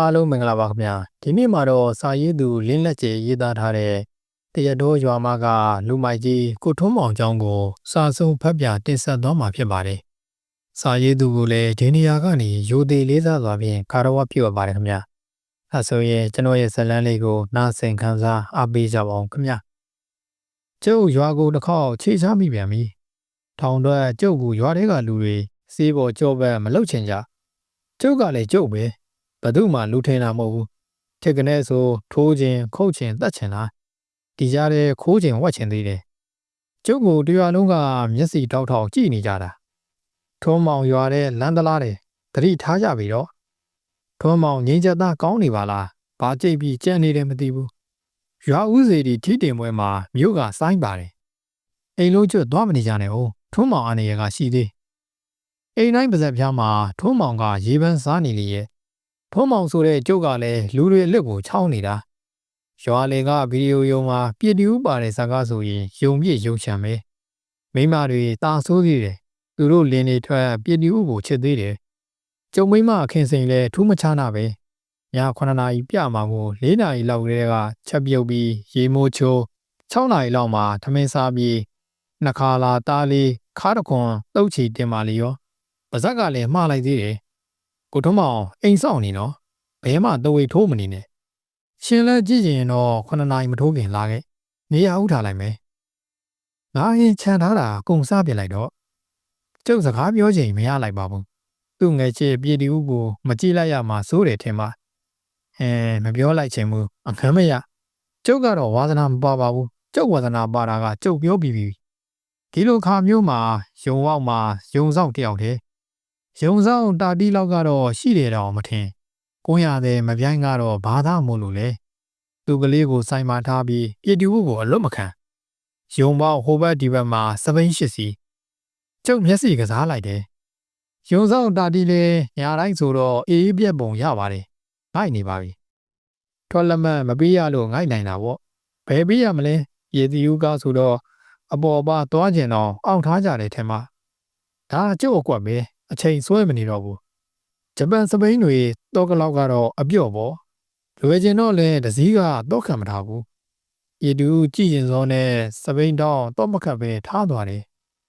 အားလုံးမင်္ဂလာပါခင်ဗျာဒီနေ့မှာတော့စာရေးသူလင်းလက်ကျေရေးသားထားတဲ့တရတော်ရွာမကလူမိုက်ကြီးကိုထွန်းမောင်ကျောင်းကိုစာဆုံးဖတ်ပြတင်ဆက်သွားမှာဖြစ်ပါတယ်စာရေးသူကိုလည်းဒီနေရာကနေရိုသေလေးစားစွာဖြင့်ခါတော်ဝပြုအပ်ပါတယ်ခင်ဗျာအဲဆိုရင်ကျွန်တော်ရဲ့ဇလန်းလေးကိုနားဆင်ခံစားအားပေးကြပါအောင်ခင်ဗျာကျုပ်ရွာကိုတစ်ခေါက်ခြေချမိပြန်ပြီထောင်တော့ကျုပ်ကိုရွာထဲကလူတွေစေးပေါ်ကြောဘက်မလုတ်ချင်ကြကျုပ်ကလည်းကျုပ်ပဲ ဘသူမှလူထင်တာမဟုတ်ဘူးထက်ကနေဆိုထိုးခြင်းခုတ်ခြင်းတတ်ခြင်းလားဒီကြားထဲခိုးခြင်းဝတ်ခြင်းသေးတယ်ကျုပ်ကိုတရားလုံးကမျက်စိတောက်ထောက်ကြည့်နေကြတာထုံးမောင်ရွာတဲ့လမ်းတလားတယ်တတိထားကြပြီတော့ထုံးမောင်ငင်းချက်သားကောင်းနေပါလားဘာကြိတ်ပြီးကြံ့နေတယ်မသိဘူးရွာဦးစီဒီထီတင်ပွဲမှာမြို့ကစိုင်းပါတယ်အိမ်လုံးကျွတ်သွားမနေကြနဲ့ဟုတ်ထုံးမောင်အနေရကရှိသေးအိမ်တိုင်းပါဇက်ဖျားမှာထုံးမောင်ကရေပန်းစားနေလေရဲ့ ထုံးမောင်ဆိုတဲ့ကျုပ်ကလည်းလူတွေအလက်ကိုချောင်းနေတာရွာလေကဗီဒီယိုယုံမှာပြစ်တူးပါတဲ့ဇာကဆိုရင်ယုံပြည့်ယုံချံပဲမိမတွေတာဆိုးသေးတယ်သူတို့လင်းနေထွက်ပြစ်တူးကိုချစ်သေးတယ်ကျုံမိမခင်စိန်လဲထူးမချနာပဲည9နာရီပြမှာကို4နာရီလောက်ကလေးကချက်ပြုတ်ပြီးရေမိုးချိုး6နာရီလောက်မှာထမင်းစားပြီးနှခါလာတားလေးခါတခွန်တုတ်ချီတင်ပါလီရောပါဇက်ကလည်းမှားလိုက်သေးတယ် ကိုထုံးမောင်အိမ်ဆောင်နေနော်ဘဲမှတဝေထိုးမနေနဲ့ရှင်လဲကြည့်ရင်တော့9နာရီမထိုးခင်လာခဲ့နေရာဥထားလိုက်မယ်ငါရင်ခြံထားတာကုံစားပြလိုက်တော့ကျုပ်စကားပြောချိန်မရလိုက်ပါဘူးသူ့ငယ်ချစ်ပြည်တီဦးကိုမကြည့်လိုက်ရမှာစိုးတယ်ထင်ပါအဲမပြောလိုက်ချင်ဘူးအခမ်းမရကျုပ်ကတော့ဝါသနာမပါပါဘူးကျုပ်ဝါသနာပါတာကကျုပ်ပြောပြီးပြီဒီလိုခါမျိုးမှာယုံဝောက်မှာယုံဆောင်တယောက်တည်း ရုံဆောင်တာတီလောက်ကတော့ရှိတယ်တော့မထင်ကိုရတဲ့မပြိုင်းကတော့ဘာသာမို့လို့လဲသူကလေးကိုစိုင်မာထားပြီးပြည်တူကိုအလွတ်မခံယုံပေါဟိုဘက်ဒီဘက်မှာစပိန်ရှစ်စီကျုပ်မျက်စိကစားလိုက်တယ်ယုံဆောင်တာတီလေညာတိုင်းဆိုတော့အေးပြက်ပုံရပါတယ်ငိုက်နေပါပြီထွက်လက်မှတ်မပေးရလို့ငိုက်နိုင်တာပေါ့ဘယ်ပေးရမလဲရေတီဦးကဆိုတော့အပေါ်ပါသွားကျင်တော့အောင့်ထားကြတယ်ထင်ပါဒါကျုပ်အကွက်ပဲ အချိန်ဆွဲမနေတော့ဘူးဂျပန်စပိန်တွေတော့ကလောက်ကတော့အပြော့ပေါ့လွယ်ကျင်တော့လဲဒစည်းကတော့ခံမထားဘူးဤတူကြည်ရင်စောနဲ့စပိန်တောင်းတော့မခတ်ပဲထားသွားတယ်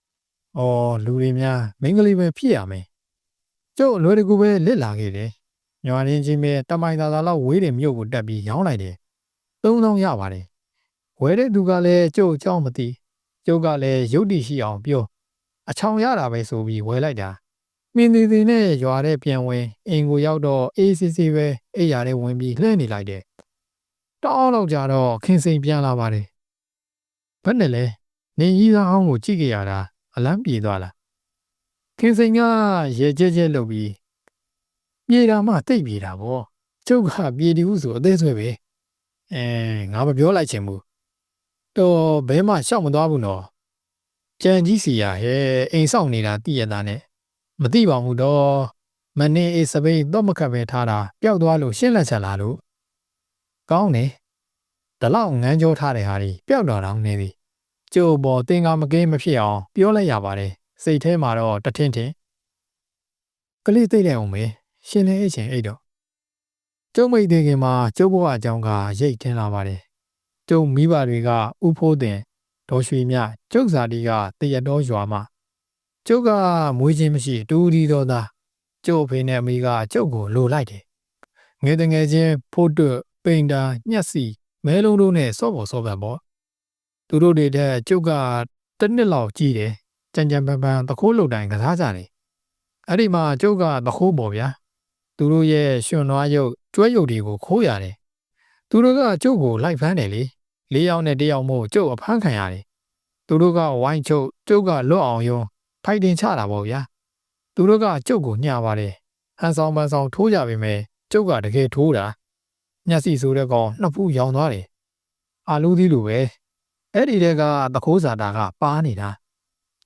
။အော်လူတွေများမင်္ဂလိပဲဖြစ်ရမယ်။ကျုပ်လွယ်တကူပဲလစ်လာခဲ့တယ်။ညွာရင်းချင်းပဲတမိုင်သာသာလောက်ဝေးတယ်မြို့ကိုတက်ပြီးရောင်းလိုက်တယ်။သုံးဆောင်ရပါတယ်။ဝယ်တဲ့သူကလည်းကျုပ်အကြောင်းမသိ။ကျုပ်ကလည်းရုပ်တည်ရှိအောင်ပြောအချောင်ရတာပဲဆိုပြီးဝယ်လိုက်တာ မင်းသေးသေးနဲ့ရွာတဲ့ပြန်ဝင်အိမ်ကိုရောက်တော့အေးစစ်စစ်ပဲအိယာထဲဝင်ပြီးလှည့်နေလိုက်တယ်တောင်းလောက်ကြတော့ခင်စိန်ပြန်လာပါတယ်ဘယ်နဲ့လဲနေကြီးသားအောင်ကိုကြည့်ကြရတာအလန်းပြေသွားလားခင်စိန်ကရဲကြဲကြဲလုပ်ပြီးပြေတာမှတိတ်ပြေတာဗောကျုပ်ကပြေတီဟုဆိုအသေးဆွဲပဲအဲငါမပြောလိုက်ချင်ဘူးတော့ဘဲမှရှောက်မသွားဘူးနော်ကြံကြီးစီရဟဲအိမ်ဆောင်နေတာတည်ရတာနဲ့ မသိပါဘူးတော့မနေ့အေးစပိန်တော့မခတ်ပဲထားတာပျောက်သွားလို့ရှင်းလက်ချက်လာလို့ကောင်းတယ်ဒါလောက်ငန်းကြောထားတဲ့ဟာတွေပျောက်တော့တောင်းနေသည်ကျိုးပေါ်တင်ကမကင်းမဖြစ်အောင်ပြောလိုက်ရပါတယ်စိတ်ထဲမှာတော့တထင်းထင်းကလေးသိလိုက်အောင်ပဲရှင်းလဲအချင်းအိတ်တော့ကျုံမိတ်သေးခင်မှာကျုပ်ဘဝအကြောင်းကရိတ်ထင်းလာပါတယ်ကျုံမိဘတွေကဥဖိုးတင်ဒေါ်ရွှေမြကျုပ်စာတီကတရတော်ရွာမှာ ကျုပ်ကမွေးခြင်းမရှိတူဒီတော်သားကျုပ်ဖေနဲ့အမေကကျုပ်ကိုလိုလိုက်တယ်ငယ်တငယ်ချင်းဖို့တွပိန်တာညက်စီမဲလုံးတို့နဲ့စော့ပေါ်စော့ပန်ပေါ့သူတို့တွေတဲ့ကျုပ်ကတစ်နှစ်လောက်ကြီးတယ်ကြံကြံပန်ပန်တခိုးလုတ်တိုင်းကစားကြတယ်အဲ့ဒီမှာကျုပ်ကတခိုးပေါ်ဗျာသူတို့ရဲ့ရှင်နွားရုပ်ကျွဲရုပ်တွေကိုခိုးရတယ်သူတို့ကကျုပ်ကိုလိုက်ဖမ်းတယ်လေလေးယောက်နဲ့တယောက်မို့ကျုပ်အဖမ်းခံရတယ်သူတို့ကဝိုင်းချုပ်ကျုပ်ကလွတ်အောင်ယုံ ဖိုက်တင်ချတာပေါ့ဗျာသူတို့ကကျုပ်ကိုညှပါတယ်ဟန်ဆောင်ပန်ဆောင်ထိုးကြပေမဲ့ကျုပ်ကတကယ်ထိုးတာညက်စီဆိုတဲ့ကောင်နှစ်ဖူးရောင်သွားတယ်အာလူးသီးလိုပဲအဲ့ဒီတဲကသခိုးစာတာကပါနေတာ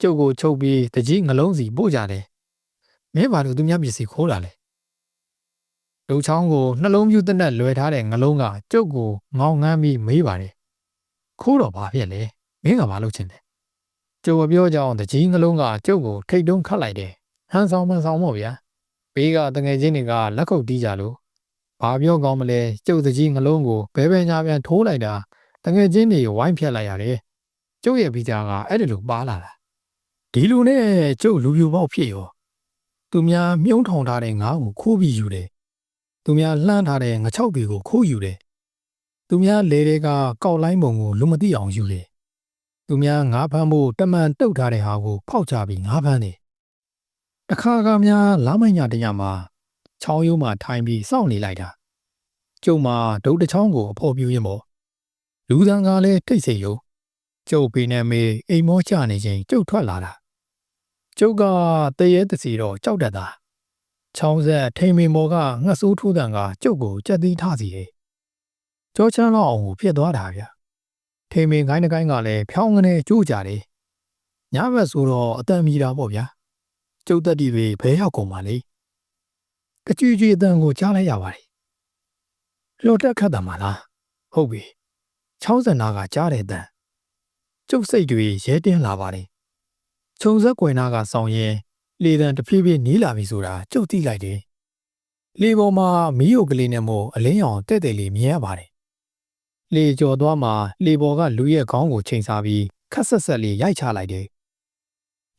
ကျုပ်ကိုချုပ်ပြီးတကြီးငလုံးစီပို့ကြတယ်မင်းဘာလို့သူများပစ္စည်းခိုးတာလဲလူချောင်းကိုနှလုံးပြူးတက်နဲ့လွယ်ထားတဲ့ငလုံးကကျုပ်ကိုငောင်းငမ်းပြီးမေးပါတယ်ခိုးတော့ဘာဖြစ်လဲမင်းကဘာလုပ်ချင်လဲ ကျုပ်ပြောကြအောင်တကြီးငလုံးကကျုပ်ကိုထိတ်တုံးခတ်လိုက်တယ်ဟန်ဆောင်မန်ဆောင်မို့ဗျာဘေးကတငယ်ချင်းတွေကလက်ခုပ်တီးကြလို့ဘာပြောကောင်းမလဲကျုပ်စကြီးငလုံးကိုဘဲဘဲညာပြန်ထိုးလိုက်တာတငယ်ချင်းတွေဝိုင်းဖြတ်လိုက်ရတယ်ကျုပ်ရဲ့ဗီဇာကအဲ့ဒီလိုပါလာတာဒီလူနဲ့ကျုပ်လူပြူပေါက်ဖြစ်ရောသူများမြုံထောင်ထားတဲ့ငါးကိုခိုးပြီးယူတယ်သူများလှမ်းထားတဲ့ငါချောက်တွေကိုခိုးယူတယ်သူများလေတွေကကောက်လိုင်းပုံကိုလူမသိအောင်ယူတယ် သူများငါးဖမ်းဖို့တမန်တုတ်ထားတဲ့ဟာကိုဖောက်ချပြီးငါးဖမ်းတယ်တခါကများလာမညာတညမှာချောင်းရိုးမှာထိုင်ပြီးစောင့်နေလိုက်တာကျုံမှာဒုတ်တစ်ချောင်းကိုအဖို့ပြူရင်ပေါ့လူသံကလည်းထိတ်ဆိတ်ရုံကျုပ်ပေနဲ့မေအိမ်မောချနေချိန်ကျုပ်ထွက်လာတာကျုပ်ကတရေတစီတော့ကြောက်တတ်တာချောင်းဆက်ထိန်မင်မော်ကငှက်ဆိုးထိုးတန်ကကျုပ်ကိုကြက်သီးထစီတယ်ကြောချမ်းလောက်အောင်ကိုဖြစ်သွားတာဗျ ထိန်မင်ခိုင်းတစ်ကိုင်းကလည်းဖြောင်းကနေကျိုးကြတယ်ညဘက်ဆိုတော့အတန်မီတာပေါ့ဗျာကျုပ်တက်တီတွေဘဲရောက်ကုန်ပါလေကကြွကြွအတန်ကိုကြားလိုက်ရပါတယ်လှော်တက်ခတ်တာမလားဟုတ်ပြီချောင်းစင်နာကကြားတဲ့အတန်ကျုပ်စိတ်တွေရဲတင်းလာပါတယ်ခြုံဆက်ကွယ်နာကဆောင်ရင်လေတံတဖြည်းဖြည်းနီးလာပြီဆိုတာကျုပ်သိလိုက်တယ်လေပေါ်မှာမီးယိုကလေးနဲ့မို့အလင်းရောင်တဲ့တဲ့လေးမြင်ရပါတယ် လေကျော်သွားမှာလေပေါ်ကလူရဲ့ခေါင်းကိုချိန်စားပြီးခက်ဆက်ဆက်လေးရိုက်ချလိုက်တယ်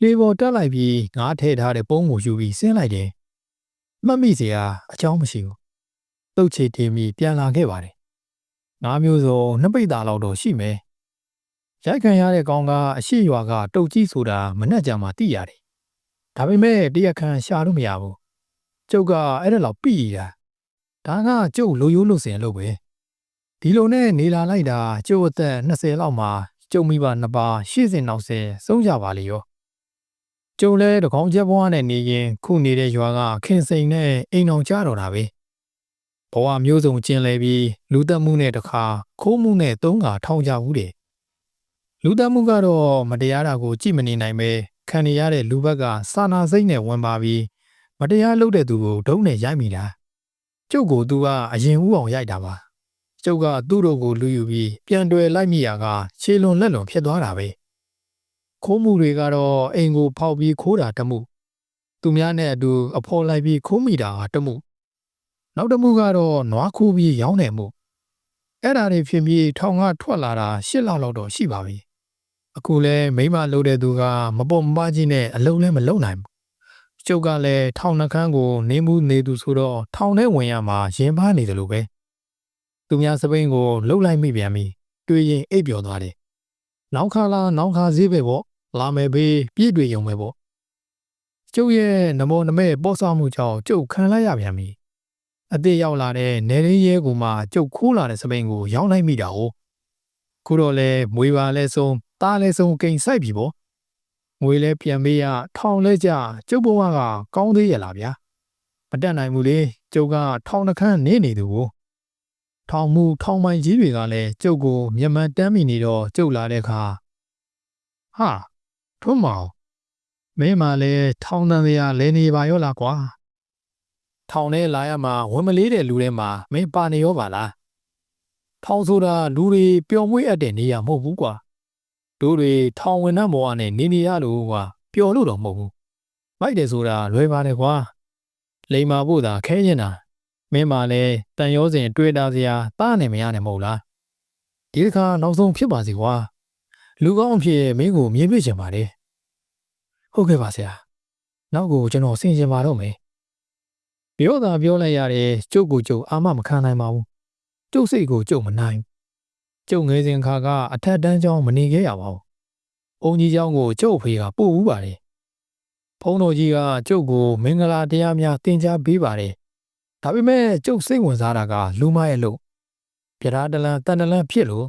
လေပေါ်တက်လိုက်ပြီးငါးထဲထားတဲ့ပုံးကိုယူပြီးဆင်းလိုက်တယ်မှတ်မိစရာအကြောင်းမရှိဘူးတုတ်ချေတင်ပြီးပြန်လာခဲ့ပါတယ်ငါးမျိုးစုံနှစ်ပိတ်တာလောက်တော့ရှိမယ်ရိုက်ခံရတဲ့ကောင်ကအရှိရွာကတုတ်ကြီးဆိုတာမနှက်ကြမှာသိရတယ်ဒါပေမဲ့တရက်ခန့်ရှာလို့မရဘူးကျုပ်ကအဲ့ဒါလောက်ပြီးတာဒါကကျုပ်လိုရိုးလို့စင်လို့ပဲ ဒီလိုနဲ့နေလာလိုက်တာကျုပ်အသက်20လောက်မှာကျုပ်မိဘနှစ်ပါးရှေ့စဉ်နောက်ဆယ်ဆုံးကြပါလေရောကျုံလဲတကောင်ချက်ဘွားနဲ့နေရင်ခုနေတဲ့ရွာကခင်စိန်နဲ့အိမ်အောင်ကြတော့တာပဲဘဝမျိုးစုံကျင်လဲပြီးလူသက်မှုနဲ့တခါခိုးမှုနဲ့သုံးခါထောင်ကြဘူးတဲ့လူသက်မှုကတော့မတရားတာကို ကြည့်မနေနိုင်ပဲခံနေရတဲ့လူဘက်ကစာနာစိတ်နဲ့ဝင်ပါပြီးမတရားလုပ်တဲ့သူကိုဒုံးနဲ့ရိုက်မိတာကျုပ်ကိုသူကအရင်ဦးအောင်ရိုက်တာပါ ကျုပ်ကသူ့တို့ကိုလူယူပြီးပြန်တွယ်လိုက်မိရကခြေလွန်လက်လွန်ဖြစ်သွားတာပဲခိုးမှုတွေကတော့အိမ်ကိုဖောက်ပြီးခိုးတာတမှုသူများနဲ့အတူအဖော်လိုက်ပြီးခိုးမိတာတမှုနောက်တမှုကတော့နွားခိုးပြီးရောင်းတယ်မှုအဲ့ဒါတွေဖြစ်ပြီးထောင်ကထွက်လာတာ၈လလောက်တော့ရှိပါပြီအခုလဲမိမလှုပ်တဲ့သူကမပေါ်မပကြီးနဲ့အလုံးလဲမလုံနိုင်ဘူးကျုပ်ကလည်းထောင်နှခမ်းကိုနေမှုနေသူဆိုတော့ထောင်ထဲဝင်ရမှာရင်ပန်းနေတယ်လို့ပဲ သူများစပိန်ကိုလှုပ်လိုက်မိပြန်ပြီတွေ့ရင်အိပ်ပျော်သွားတယ်နောက်ခါလာနောက်ခါဈေးပဲပေါ့လာမယ်ဘေးပြည့်တွေရုံပဲပေါ့ကျုပ်ရဲ့နမောနမဲပေါ့ဆမှုကြောင့်ကျုပ်ခံလိုက်ရပြန်ပြီအသေးရောက်လာတဲ့နေရင်းရဲကူမှကျုပ်ခိုးလာတဲ့စပိန်ကိုရောင်းလိုက်မိတာဟုတ်ခုတော့လဲမွေပါလဲဆုံးသားလဲဆုံးကိန်ဆိုင်ပြီပေါ့ငွေလဲပြန်ပေးရထောင်လဲကြကျုပ်ဘဝကကောင်းသေးရလားဗျာမတက်နိုင်ဘူးလေကျုပ်ကထောင်နှခမ်းနေနေသူကို ထောင်မှုထောင်မိုင်ကြီးတွေကလည်းကျုပ်ကိုမျက်မှန်တမ်းမိနေတော့ကျုပ်လာတဲ့အခါဟာထွန်းမောင်မင်းမလည်းထောင်တန်စရာလဲနေပါရောလားကွာထောင်ထဲလာရမှာဝင်မလေးတဲ့လူထဲမှာမင်းပါနေရောပါလားထောင်ဆိုတာလူတွေပျော်မွေ့အပ်တဲ့နေရာမဟုတ်ဘူးကွာတို့တွေထောင်ဝင်နှံ့ပေါ်ကနေနေနေရလို့ကွာပျော်လို့တော့မဟုတ်ဘူးမိုက်တယ်ဆိုတာလွယ်ပါတယ်ကွာလိန်မာဖို့သာခဲနေတာ မင်းမလည်းတန်ရောစဉ်တွေ့တာစရာတားနေမရနဲ့မဟုတ်လားဒီတစ်ခါနောက်ဆုံးဖြစ်ပါစီကွာလူကောင်းဖြစ်မင်းကိုမြင်ပြချင်ပါတယ်ဟုတ်ကဲ့ပါဆရာနောက်ကိုကျွန်တော်ဆင်ခြင်ပါတော့မယ်ပြောတာပြောလိုက်ရတယ်ကျုပ်ကိုကျုပ်အာမမခံနိုင်ပါဘူးကျုပ်စိတ်ကိုကျုပ်မနိုင်ကျုပ်ငယ်စဉ်ခါကအထက်တန်းကျောင်းမနေခဲ့ရပါဘူး။ဘုန်းကြီးကျောင်းကိုကျုပ်အဖေကပို့ဦးပါတယ်။ဘုန်းတော်ကြီးကကျုပ်ကိုမင်္ဂလာတရားများသင်ကြားပေးပါတယ်။ ဒါပေမဲ့ကျုပ်စိတ်ဝင်စားတာကလူမရဲ့လို့ပြဓာတလန်တန်တလန်ဖြစ်လို့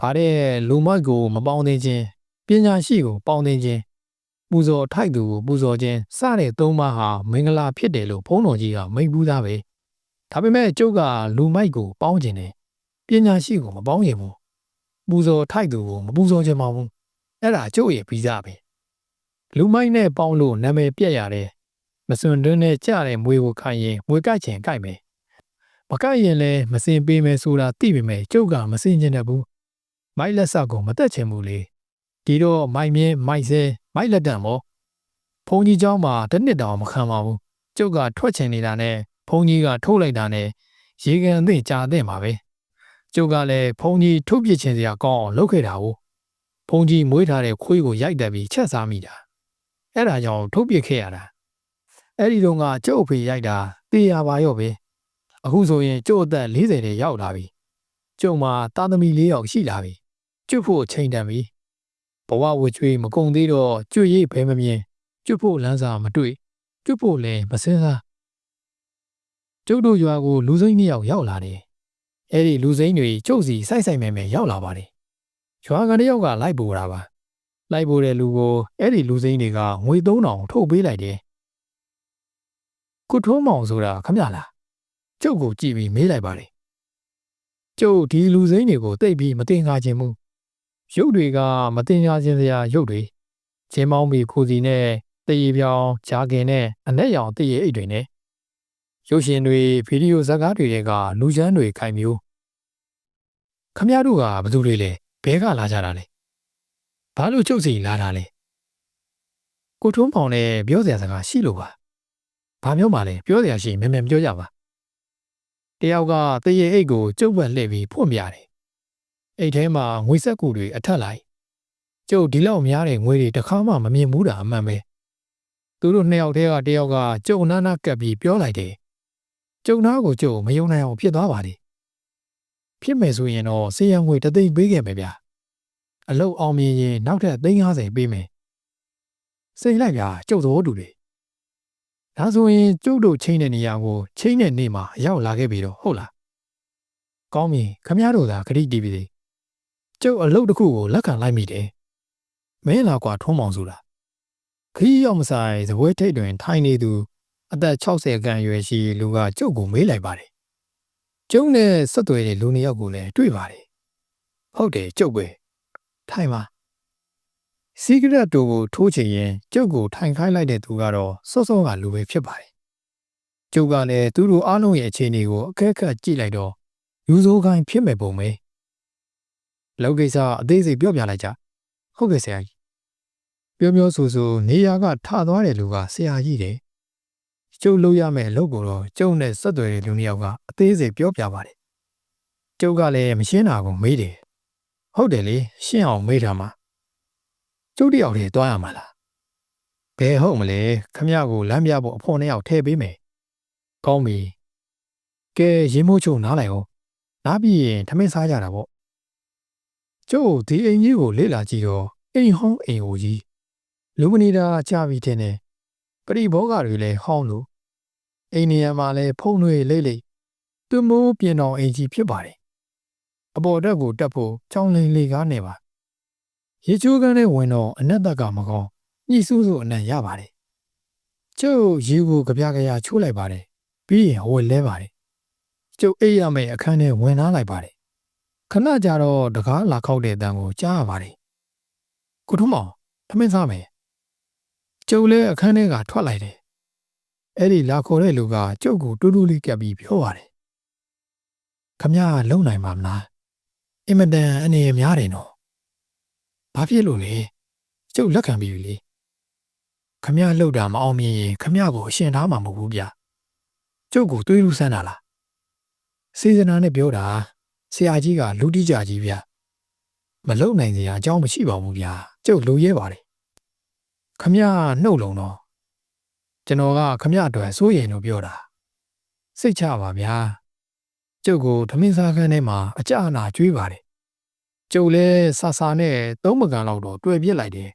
ဗါတဲ့လူမိုက်ကိုမပေါင်းသင်ခြင်းပညာရှိကို ပေါင်းသင်ခြင်းပူဇော်ထိုက်သူကိုပူဇော်ခြင်းစတဲ့သုံးပါးဟာမင်္ဂလာဖြစ်တယ်လို့ဘုန်းတော်ကြီးကမိန့်ပူးသားပဲဒါပေမဲ့ကျုပ်ကလူမိုက်ကို ပေါင်းခြင်းတယ်ပညာရှိကိုမပေါင်းရင်ဘူးပူဇော်ထိုက်သူကိုမပူဇော်ခြင်းမဘူးအဲ့ဒါကျုပ်ရဲ့ပြီးစားပဲလူမိုက်နဲ့ပေါင်းလို့နာမည်ပြက်ရတယ် မစွန်တွင်းနဲ့ကြတဲ့မွေကိုခိုင်းရင်မွေကြိုက်ချင်ကြိုက်မယ်မကြိုက်ရင်လည်းမစင်ပေးမယ်ဆိုတာသိပေမဲ့ကျုပ်ကမစင်ချင်တဲ့ဘူးမိုက်လက်ဆောက်ကိုမတက်ချင်ဘူးလေဒီတော့မိုက်မြဲမိုက်ဆဲမိုက်လက်တံပေါ့ဘုံကြီးเจ้าမှာတစ်နှစ်တောင်မခံပါဘူးကျုပ်ကထွက်ချင်နေတာနဲ့ဘ ုန်းကြီးကထုတ်လိုက်တာနဲ့ရေကန်အသင့်ကြာတဲ့မှာပဲကျုပ်ကလည်းဘုန်းကြီးထုတ်ပြစ်ခြင်းစရာကောင်းအောင်လုပ်ခဲ့တာကိုဘုန်းကြီးမွေးထားတဲ့ခွေးကိုရိုက်တက်ပြီးချက်စားမိတာအဲ့ဒါကြောင့်ထုတ်ပြစ်ခဲ့ရတာ အဲ့ဒီတော့ကကျုပ်အဖေရိုက်တာတေးရပါရော့ပဲအခုဆိုရင်ကျုပ်အသက်40တဲ့ရောက်လာပြီကျုံမှာသားသမီး၄ယောက်ရှိလာပြီကျွတ်ဖို့ချိန်တန်ပြီဘဝဝကျွေးမကုံသေးတော့ကျွတ်ရိပ်ဘဲမမြင်ကျွတ်ဖို့လမ်းစာမတွေ့ကျွတ်ဖို့လည်းမစင်းစားကျုပ်တို့ရွာကိုလူစိမ့်နှစ်ယောက်ရောက်လာတယ်အဲ့ဒီလူစိမ့်တွေကျုပ်စီစိုက်စိုက်မဲမဲရောက်လာပါတယ်ရွာကတယောက်ကလိုက်ပို့တာပါလိုက်ပို့တဲ့လူကိုအဲ့ဒီလူစိမ့်တွေကငွေ3000ထုတ်ပေးလိုက်တယ် ကုထုံးမောင်ဆိုတာခမရလားကျုပ်ကိုကြည့်ပြီးမေးလိုက်ပါတယ်ကျုပ်ဒီလူစိမ့်တွေကိုတိတ်ပြီးမတင်ကားခြင်းမူရုပ်တွေကမတင်ကားခြင်းစရာရုပ်တွေချင်းမောင်းမီခိုစီနဲ့တရေပြောင်ဂျာကင်နဲ့အနက်ရောင်တရေအိတ်တွေနဲ့ရုပ်ရှင်တွေဗီဒီယိုဇာတ်ကားတွေကလူချမ်းတွေခိုင်မျိုးခမရတို့ကဘသူတွေလဲဘဲကလာကြတာလဲဘာလို့ကျုပ်စီလာတာလဲကိုထုံးပေါင်နဲ့ပြောစရာစကားရှိလို့ပါ ဘာမျိုးမှလဲပြောစရာရှိမယ်မယ်ပြောကြပါတယောက်ကတရေအိတ်ကိုကျုပ်ဝက်လှည့်ပြီးဖွင့်ပြတယ်အိတ်ထဲမှာငွေဆက်ကူတွေအထက်လိုက်ကျုပ်ဒီလောက်များတဲ့ငွေတွေတစ်ခါမှမမြင်ဘူးတာအမှန်ပဲသူတို့နှစ်ယောက်တည်းကတယောက်ကကျုပ်နာနာကပ်ပြီးပြောလိုက်တယ်ကျုံသားကိုကျုံမယုံနိုင်အောင်ဖြစ်သွားပါလေဖြစ်မယ်ဆိုရင်တော့စေရန်ငွေတသိန်းပေးခဲ့မယ်ဗျာအလုတ်အောင်မြင်ရင်နောက်ထပ်350ပေးမယ်စိတ်လိုက်ဗျာကျုပ်သဘောတူတယ် ဒါဆိုရင်ကျုပ်တို့ချင်းတဲ့နေရာကိုချင်းတဲ့နေ့မှာရောက်လာခဲ့ပြီတော့ဟုတ်လားကောင်းပြီခမည်းတော်သာခရီးတီးပြီကျုပ်အလုတ်တစ်ခုကိုလက်ခံလိုက်မိတယ်မင်းလာကွာထုံးမောင်ဆိုတာခရီးရောက်မဆိုင်ဇပွဲထိတ်တွင် ထိုင်နေသူအသက်60ခန့်အရွယ်ရှိလူကကျုပ်ကိုမေးလိုက်ပါတယ်။ကျုံနဲ့ဆက်သွယ်တဲ့လူနှစ်ယောက်ကိုလည်းတွေ့ပါတယ်။ဟုတ်တယ်ကျုပ်ပဲ။ထိုင်ပါ။ စီဂရက်တိုကိုထိုးချင်ရင်ကျုပ်ကိုထိုင်ခိုင်းလိုက်တဲ့သူကတော့စောစောကလူပဲဖြစ်ပါတယ်။ကျုပ်ကလည်းသူတို့အားလုံးရဲ့အခြေအနေကိုအကဲခတ်ကြည့်လိုက်တော့ယူဆိုးခိုင်းဖြစ်မဲ့ပုံပဲ။လောက်ကိစ္စအသေးစိတ်ပြောပြလိုက်ကြ။ဟုတ်ကဲ့ဆရာကြီး။ပြောပြောဆိုဆိုနေရာကထသွားတဲ့လူကဆရာကြီးတယ်ကျုပ်လုပ်ရမယ့်အလုပ်ကိုတော့ကျုပ်နဲ့ဆက်သွယ်တဲ့လူနှစ်ယောက်ကအသေးစိတ်ပြောပြပါတယ်။ကျုပ်ကလည်းမရှင်းတာကိုမေးတယ်။ဟုတ်တယ်လေရှင်းအောင်မေးတာမှာ ကျုပ်တယောက်တည်းတွားရမှာလား။ဘယ်ဟုတ်မလဲခမရကိုလမ်းပြဖို့အဖို့နှစ်ယောက်ထည့်ပေးမယ်။ကောင်းပြီ။ကဲရေမိုးချုံနားလိုက်အောင်။နားပြီးရင်ထမင်းစားကြတာပေါ့။ကျုပ်ဒီအိမ်ကြီးကိုလေ့လာကြည့်တော့အိမ်ဟောင်းအိမ်ကိုကြီးလူမနေတာကြာပြီထင်တယ်။ပရိဘောဂတွေလည်းဟောင်းလို့အိမ်နေရာမှာလည်းဖုံတွေလိမ့်လိမ့်သူမိုးပြင်တော်အိမ်ကြီးဖြစ်ပါတယ်အပေါ်တက်ကိုတက်ဖို့ချောင်းလိန်လေးကားနေပါ ရေချိုးကန်းနဲ့ဝင်တော့အနက်တက်ကမကောင်းညှိစူးစူးအနက်ရပါတယ်ကျုပ်ရေကိုကြပြကြရချိုးလိုက်ပါတယ်ပြီးရင်ဝယ်လဲပါတယ်ကျုပ်အိပ်ရမယ့်အခန်းထဲဝင်လာလိုက်ပါတယ်ခဏကြာတော့တကားလာခောက်တဲ့အတန်ကိုကြားရပါတယ်ကုထုမောင်ထမင်းစားမယ်ကျုပ်လည်းအခန်းထဲကထွက်လိုက်တယ်အဲ့ဒီလာခေါ်တဲ့လူကကျုပ်ကိုတူးတူးလေးကပ်ပြီးပြောပါတယ်ခမရလုံနိုင်မှာမလားအင်မတန်အနေများတယ်နော် ဘာဖြစ်လို့လဲကျုပ်လက်ခံပြီးပြီလေခမရလှုပ်တာမအောင်မြင်ရင်ခမရကိုအရှင်ထားမှာမဟုတ်ဘူးဗျကျုပ်ကိုတွေးလူဆန်းတာလားစေစနာနဲ့ပြောတာဆရာကြီးကလူတိကြကြီးဗျမလုံနိုင်စရာအကြောင်းမရှိပါဘူးဗျကျုပ်လူရဲပါတယ်ခမရနှုတ်လုံးတော့ကျွန်တော်ကခမရအတွက်စိုးရိမ်လို့ပြောတာစိတ်ချပါဗျာကျုပ်ကိုထမင်းစားခန်းထဲမှာအကြအနာကျွေးပါတယ် ကျုပ်လဲဆာဆာနဲ့သုံးပကံလောက်တော့တွေ့ပြစ်လိုက်တယ်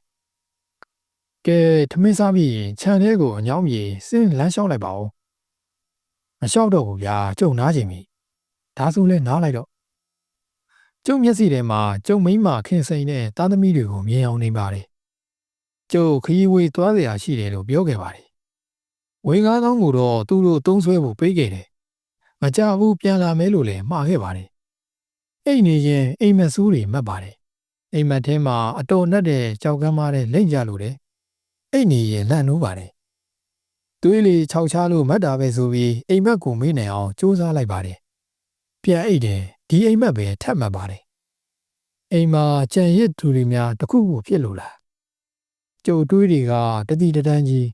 ။ကဲထမင်းစားပြီးခြံထဲကိုအညောင်းပြေဆင်းလမ်းလျှောက်လိုက်ပါဦး။မလျှောက်တော့ဘူးဗျာကျုပ်နားချင်ပြီ။ဒါဆိုလဲနားလိုက်တော့ကျုပ်မျက်စိထဲမှာကျုပ်မိမခင်စိန်နဲ့သားသမီးတွေကိုမြင်အောင်နေပါတယ်။ကျုပ်ခရီးဝေးသွားစရာရှိတယ်လို့ပြောခဲ့ပါတယ်။ဝင်းကားသောကိုတော့သူ့လိုသုံးဆွဲဖို့ပေးခဲ့တယ်။မကြဘူးပြန်လာမယ်လို့လည်းမှားခဲ့ပါတယ် အိတ်နေရင်အိမ်မက်ဆူးတွေမှတ်ပါတယ်။အိမ်မက်ထဲမှာအတော်နဲ့တဲ့ကြောက်ကမ်းမားတဲ့လိမ့်ကြလို့တယ်။အိတ်နေရင်လန့်နိုးပါတယ်။သွေးလေးခြောက်ချလို့မှတ်တာပဲဆိုပြီးအိမ်မက်ကိုမေးနိုင်အောင်စူးစမ်းလိုက်ပါတယ်။ပြန်အိတ်တယ်ဒီအိမ်မက်ပဲထပ်မှတ်ပါတယ်။အိမ်မှာကြံရစ်သူတွေများတခုခုဖြစ်လို့လား။ကြုတ်တွေးတွေကတတိတန်းကြီး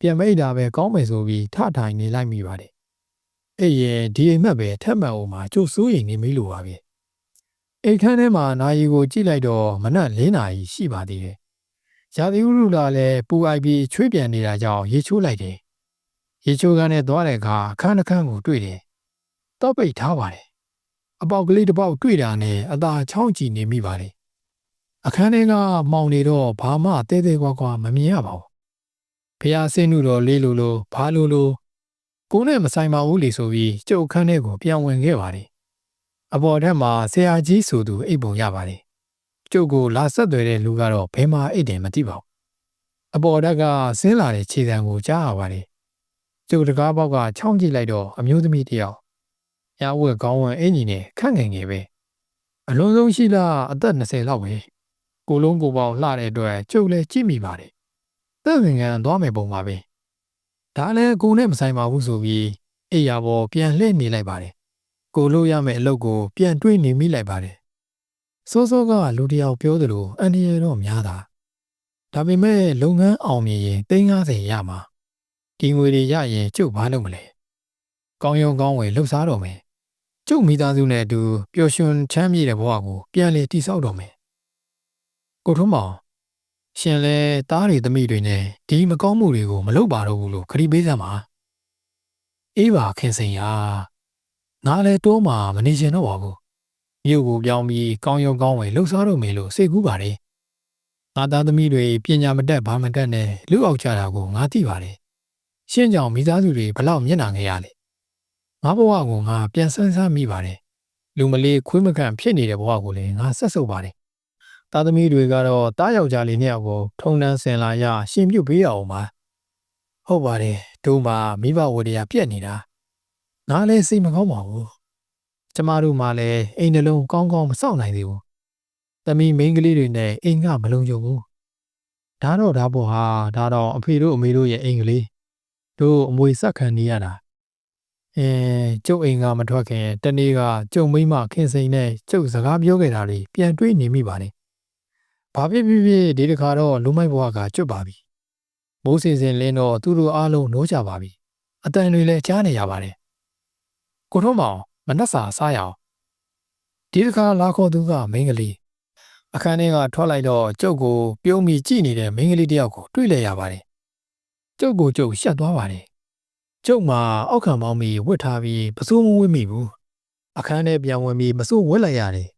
ပြန်မိတ်တာပဲကောင်းမယ်ဆိုပြီးထထိုင်နေလိုက်မိပါတယ် အဲ့ရင်ဒီအိမ်မက်ပဲထက်မှန်အောင်မှာကျုပ်စိုးရိမ်နေမိလို့ပါပဲအိမ်ခန်းထဲမှာနာယီကိုကြည့်လိုက်တော့မနက်၄နာရီရှိပါသေးတယ်ရာသီဥတုလာလည်းပူအိုက်ပြီးချွေးပြန်နေတာကြောင့်ရေချိုးလိုက်တယ်ရေချိုးကန်းနဲ့သွားတဲ့အခါအခန်းတစ်ခန်းကိုတွေ့တယ်တော့ပိတ်ထားပါတယ်အပေါက်ကလေးတစ်ပေါက်တွေ့တာနဲ့အသာချောင်းကြည့်နေမိပါတယ်အခန်းထဲကမှောင်နေတော့ဘာမှတဲတဲကွာကွာမမြင်ရပါဘူးဖះဆင်းနုတော်လေးလိုလိုဘာလိုလို ကိုနဲ့မဆိုင်ပါဘူးလေဆိုပြီးကျုပ်အခန်းထဲကိုပြန်ဝင်ခဲ့ပါတယ်အပေါ်ထက်မှာဆရာကြီးဆိုသူအိပ်ပုံရပါတယ်ကျုပ်ကိုလာဆက်သွယ်တဲ့လူကတော့ဘယ်မှာအိတ်တယ်မသိပါဘူးအပေါ်ထက်ကဆင်းလာတဲ့ခြေတံကိုကြားရပါတယ်ကျုပ်တကားပေါက်ကချောင်းကြည့်လိုက်တော့အမျိုးသမီးတစ်ယောက်ရဝက်ကောင်းဝင်အင်ကြီးနဲ့ခန့်ငယ်ငယ်ပဲအလုံးစုံရှိလားအသက်20လောက်ပဲကိုလုံးကိုပေါင်လှတဲ့အတွက်ကျုပ်လည်းကြည့်မိပါတယ်သက်ဝင်ကန်သွားမယ်ပုံပါပဲ ဒါလည်းကိုနဲ့မဆိုင်ပါဘူးဆိုပြီးအိယာပေါ်ပြန်လှည့်နေလိုက်ပါတယ်ကိုလို့ရမယ့်အလုပ်ကို ပြန်တွေးနေမိလိုက်ပါတယ်စိုးစိုးကလူတယောက်ပြောသလိုအန်ဒီရတော့များတာဒါပေမဲ့လုပ်ငန်းအောင်မြင်ရင်350ရမှာဒီငွေတွေရရင်ကျုပ်ဘာလုပ်မလဲကောင်းရုံကောင်းဝယ်လှုပ်ရှားတော့မယ်ကျုပ်မိသားစုနဲ့အတူပျော်ရွှင်ချမ်းမြေ့တဲ့ဘဝကိုပြန်လည်တည်ဆောက်တော့မယ်ကိုထုံးမောင် ရှင်လဲတားတွေသမီးတွေနဲ့ဒီမကောင်းမှုတွေကိုမလုပ်ပါတော့ဘူးလို့ခရီးပေးစမ်းပါအေးပါခင်စိန်ဟာငါလည်းတိုးမှမနေချင်တော့ပါဘူးမြို့ကိုပြောင်းပြီးကောင်းရုံကောင်းဝယ်လှုပ်ရှားတော့မယ်လို့စိတ်ကူးပါတယ်ငါသားသမီးတွေပညာမတတ်ဘာမတတ်နဲ့လူအောက်ကြတာကိုငါသိပါတယ်ရှင်းကြောင်မိသားစုတွေဘလောက်မျက်နှာငယ်ရလဲငါဘဝကိုငါပြန်ဆန်းစားမိပါတယ်လူမလေးခွေးမကန်ဖြစ်နေတဲ့ဘဝကိုလည်းငါဆက်ဆုပ်ပါတယ် သားသမီးတွေကတော့တားယောက်ျားလေးနှစ်ယောက်ကိုထုံတန်းဆင်လာရရှင်ပြုတ်ပေးရအောင်ပါဟုတ်ပါတယ်တို့မှမိဘဝတ္တရားပြက်နေတာငါလည်းစိတ်မကောင်းပါဘူးကျမတို့မှလည်းအိမ်နှလုံးကောင်းကောင်းမစောင့်နိုင်သေးဘူးသမီးမိန်းကလေးတွေနဲ့အိမ်ကမလုံခြုံဘူးဒါတော့ဒါပေါ့ဟာဒါတော့အဖေတို့အမေတို့ရဲ့အိမ်ကလေးတို့အမွေဆက်ခံနေရတာအဲကျုပ်အိမ်ကမထွက်ခင်တနေ့ကကျုံမိမခင်စိန်နဲ့ကျုပ်စကားပြောခဲ့တာတွေပြန်တွေးနေမိပါတယ် ဘာဖြစ်ဖြစ်ဖြစ်ဒီတခါတော့လူမိုက်ဘဝကကျွတ်ပါပြီမိုးစင်စင်လင်းတော့သူတို့အားလုံးနိုးကြပါပြီအတန်တွေလည်းကြားနေရပါတယ်ကိုထုံးမောင်မနှက်စာစားရအောင်ဒီတခါလာခေါ်သူကမိန်းကလေးအခန်းထဲကထွက်လိုက်တော့ကျုပ်ကိုပြုံးပြီးကြည့်နေတဲ့မိန်းကလေးတယောက်ကိုတွေ့လဲရပါတယ်ကျုပ်ကိုကျုပ်ရှက်သွားပါတယ်ကျုပ်မှာအောက်ခံပေါင်းပြီးဝတ်ထားပြီးပစိုးမဝတ်မိဘူးအခန်းထဲပြန်ဝင်ပြီးမစိုးဝတ်လိုက်ရတယ်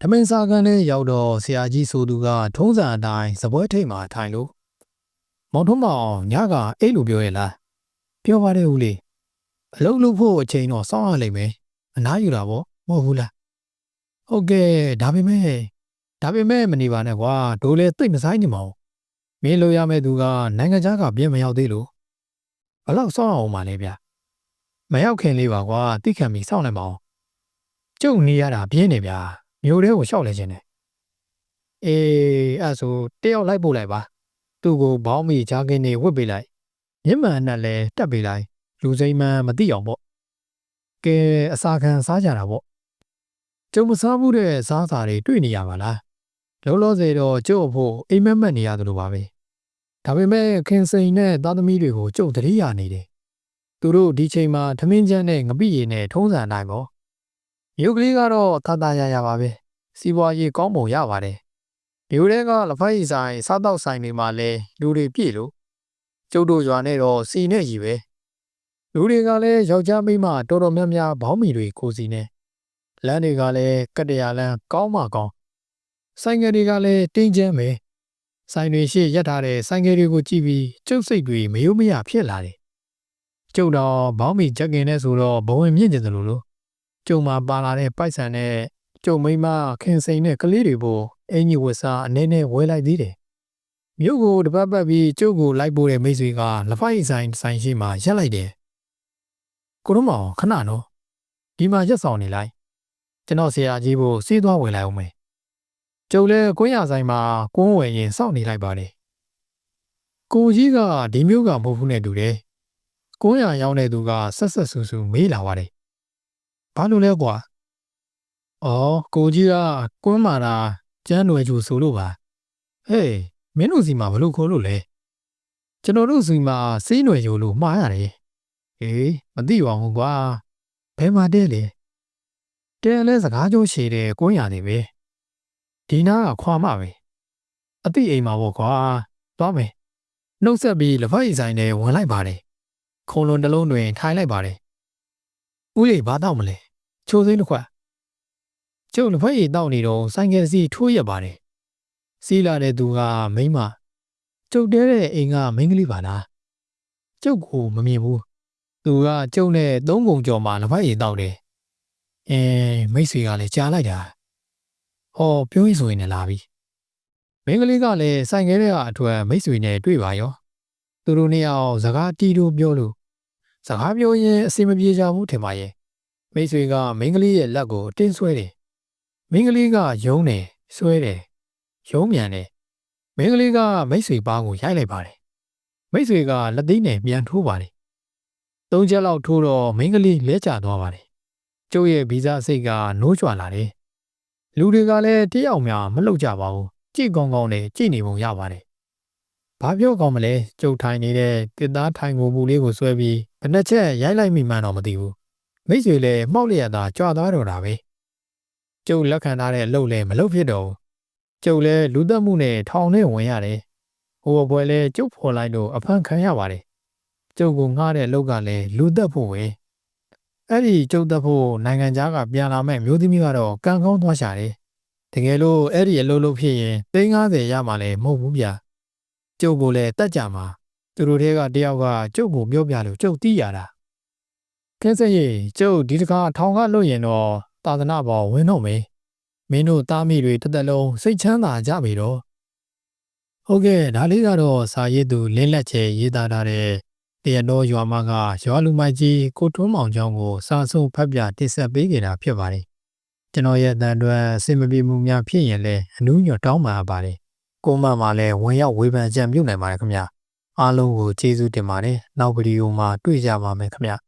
ဓမင်းစာကန်ထဲရောက်တော့ဆရာကြီးဆိုသူကထုံးစံအတိုင်းစပွဲထိတ်မှာထိုင်လို့မောင်ထုံးမောင်ညကအိတ်လိုပြောရဲ့လားပြောပါတယ်ဦးလေးအလုပ်လုပ်ဖို့အချိန်တော့စောင့်ရလိမ့်မယ်အနားယူတာပေါ့မဟုတ်ဘူးလားဟုတ်ကဲ့ဒါပေမဲ့ဒါပေမဲ့မနေပါနဲ့ကွာဒိုးလဲသိပ်မဆိုင်နေမအောင်မင်းလိုရမယ့်သူကနိုင်ငံခြားကပြင်းမရောက်သေးလို့ဘလောက်စောင့်အောင်ပါလဲဗျမရောက်ခင်လေးပါကွာတိခံပြီးစောင့်လိုက်ပါအောင်ကျုပ်နေရတာပြင်းနေဗျာ မျိုးတဲကိုရှောက်လဲခြင်းနဲ့အေးအဲ့ဆိုတယောက်လိုက်ပို့လိုက်ပါသူ့ကိုဘောင်းမီဂျာကင်းနေဝတ်ပေးလိုက်မျက်မှန်နဲ့လည်းတက်ပေးလိုက်လူစိမ်းမှန်မသိအောင်ပေါ့ကဲအစာခံစားကြတာပေါ့ကျုံမစားဘူးတဲ့စားစာတွေတွေ့နေရပါလားလုံးလုံးစေတော့ကျုပ်အဖို့အိမ်မက်မက်နေရတယ်လို့ပါပဲဒါပေမဲ့ခင်စိန်နဲ့သားသမီးတွေကိုကျုပ်တတိယနေတယ်သူတို့ဒီချိန်မှာထမင်းချမ်းနဲ့ငပိရည်နဲ့ထုံးစံနိုင်ပေါ့ မြို့ကလေးကတော့သာသာရရပါပဲစီးပွားရေးကောင်းပုံရပါတယ်မြို့ထဲကလက်ဖက်ရည်ဆိုင်စားတောက်ဆိုင်တွေမှာလည်းလူတွေပြည့်လို့ကျုပ်တို့ရွာနဲ့တော့စီနဲ့ကြီးပဲလူတွေကလည်းယောက်ျားမိန်းမတော်တော်များများဘောင်းမီတွေကိုစီနေလမ်းတွေကလည်းကတရလမ်းကောင်းမှကောင်းဆိုင်ငယ်တွေကလည်းတင်းကျန်းပဲဆိုင်တွေရှေ့ရက်ထားတဲ့ဆိုင်ငယ်တွေကိုကြည့်ပြီးကျုပ်စိတ်တွေမယုံမရဖြစ်လာတယ်ကျုပ်တော့ဘောင်းမီချက်ကင်နဲ့ဆိုတော့ဘဝင်မြင့်ကျင်တယ်လို့လို့ ကျုံမှာပါလာတဲ့ပိုက်ဆံနဲ့ကျုံမိမခင်စိန်နဲ့ကလေးတွေပို့အင်ကြီးဝတ်စားအနေနဲ့ဝဲလိုက်သေးတယ်မြို့ကိုတပတ်ပတ်ပြီးကျုပ်ကိုလိုက်ပို့တဲ့မိတ်ဆွေကလဖိုက်ဆိုင်ဆိုင်ရှိမှရက်လိုက်တယ်ကိုတို့မောင်ခဏနော်ဒီမှာရက်ဆောင်နေလိုက်ကျွန်တော်ဆရာကြီးကိုစေးသွားဝင်လိုက်အောင်မယ်ကျုပ်လည်းကွင်းရဆိုင်မှာကွန်းဝယ်ရင်စောင့်နေလိုက်ပါတယ်ကိုကြီးကဒီမျိုးကမဟုတ်ဘူးနဲ့တူတယ်ကွန်းရရောက်တဲ့သူကဆက်ဆက်ဆူဆူမေးလာပါတယ် ဘာလို့လဲကွာအော်ကိုကြီးကကွန်းမာတာကျန်းွယ်ကျူဆိုလို့ပါဟေးမင်းတို့စီမှာဘလို့ခေါ်လို့လဲကျွန်တော်တို့စီမှာစေးနွယ်ကျူလို့မှားရတယ်ဟေးမသိပါဘူးကွာဘယ်မှာတဲလဲတဲလဲစကားကြိုးရှည်တယ်ကိုင်းရနေပဲဒီနာကခွာမပဲအတိအိမ်မှာပေါ့ကွာသွားမယ်နှုတ်ဆက်ပြီးလက်ဖက်ရည်ဆိုင်ထဲဝင်လိုက်ပါတယ်ခုံလုံးတစ်လုံးတွင်ထိုင်လိုက်ပါတယ်ဦးလေးဘာတော့မလဲ ချိုးစိမ့်တစ်ခွက်ကျုပ်လက်ဖက်ရည်တောက်နေတော့ဆိုင်ကယ်စီထိုးရက်ပါတယ်စီးလာတဲ့သူကမိန်းမကျုပ်တဲတဲ့အိမ်ကမိန်းကလေးပါလားကျုပ်ကိုမမြင်ဘူးသူကကျုပ်နဲ့သုံးပုံကျော်မှလက်ဖက်ရည်တောက်တယ်။အဲမိတ်ဆွေကလည်းကြားလိုက်တာ။ဟောပြောရင်ဆိုရင်လည်းလာပြီ။မင်းကလေးကလည်းဆိုင်ခဲတဲ့ကအထွတ်မိတ်ဆွေနဲ့တွေ့ပါရော။သူတို့နှစ်ယောက်စကားတီးတို့ပြောလို့စကားပြောရင်အဆင်မပြေကြဘူးထင်ပါရဲ့။ မိတ်ဆွေကမင်းကလေးရဲ့လက်ကိုအတင်းဆွဲတယ်။မင်းကလေးကယုံတယ်ဆွဲတယ်။ယုံမြန်တယ်။မင်းကလေးကမိတ်ဆွေပါးကိုရိုက်လိုက်ပါတယ်။မိတ်ဆွေကလက်သိမ်းနဲ့ပြန်ထိုးပါတယ်သုံးချက်လောက်ထိုးတော့မိန်းကလေးလဲကျသွားပါတယ်။ကျုပ်ရဲ့ဗီဇအစိတ်ကနိုးကြွလာတယ်။လူတွေကလည်းတယောက်များမလှုပ်ကြပါဘူး။ကြည့်ကောင်းကောင်းနဲ့ကြည့်နေပုံရပါတယ်။ဘာပြောကောင်းမလဲကျုပ်ထိုင်နေတဲ့တစ်သားထိုင်ကိုမူလေးကိုဆွဲပြီးဘယ်နှချက်ရိုက်လိုက်မိမှန်းတော့မသိဘူး။ မိတ်ဆွေလည်းမှောက်လျက်သာကြွသွားတော့တာပဲ။ကျုပ်လက်ခံထားတဲ့အလုပ်လည်းမလုပ်ဖြစ်တော့ဘူး။ကျုပ်လည်းလူသက်မှုနဲ့ထောင်ထဲဝင်ရတယ်။ဟိုဘွယ်လည်းကျုပ်ဖော်လိုက်လို့အဖမ်းခံရပါတယ်။ကျုပ်ကိုငှားတဲ့အလုပ်ကလည်းလူသက်ဖို့ပဲအဲ့ဒီကျုပ်သက်ဖို့နိုင်ငံခြားကပြန်လာမဲ့မျိုးသမီးကတော့ကံကောင်းသွားရှာတယ်တကယ်လို့အဲ့ဒီအလုပ်လုပ်ဖြစ်ရင်350ရမှလည်းမဟုတ်ဘူးဗျကျုပ်ကိုလည်းတက်ကြမှာသူတို့တွေကတယောက်ကကျုပ်ကိုပြောပြလို့ကျုပ်တီးရတာ ကဲစက်ကြီးကျုပ်ဒီတခါထောင်ကလွတ်ရင်တော့သာသနာပေါ်ဝင်တော့မယ်မင်းတို့သားမိတွေတစ်သက်လုံးစိတ်ချမ်းသာကြပြီတော့ဟုတ်ကဲ့ဒါလေးကတော့စာရေးသူလင်းလက်ချေရေးသားထားတဲ့တရတော်ရွာမကရွာလူမိုက်ကြီးကိုထွန်းမောင်ကျောင်းကိုစာဆုံးဖတ်ပြတင်ဆက်ပေးခဲ့တာဖြစ်ပါတယ်။ကျွန်တော်ရဲ့အတန်အတွက်အစင်မပြေမှုများဖြစ်ရင်လည်းအနူးညွတ်တောင်းပန်အပ်ပါတယ်။ကိုမမှလည်းဝင်ရောက်ဝေဖန်ကြံပြုတ်နိုင်ပါတယ်ခင်ဗျာ။အားလုံးကိုကျေးဇူးတင်ပါတယ်။နောက်ဗီဒီယိုမှာတွေ့ကြပါမယ်ခင်ဗျာ။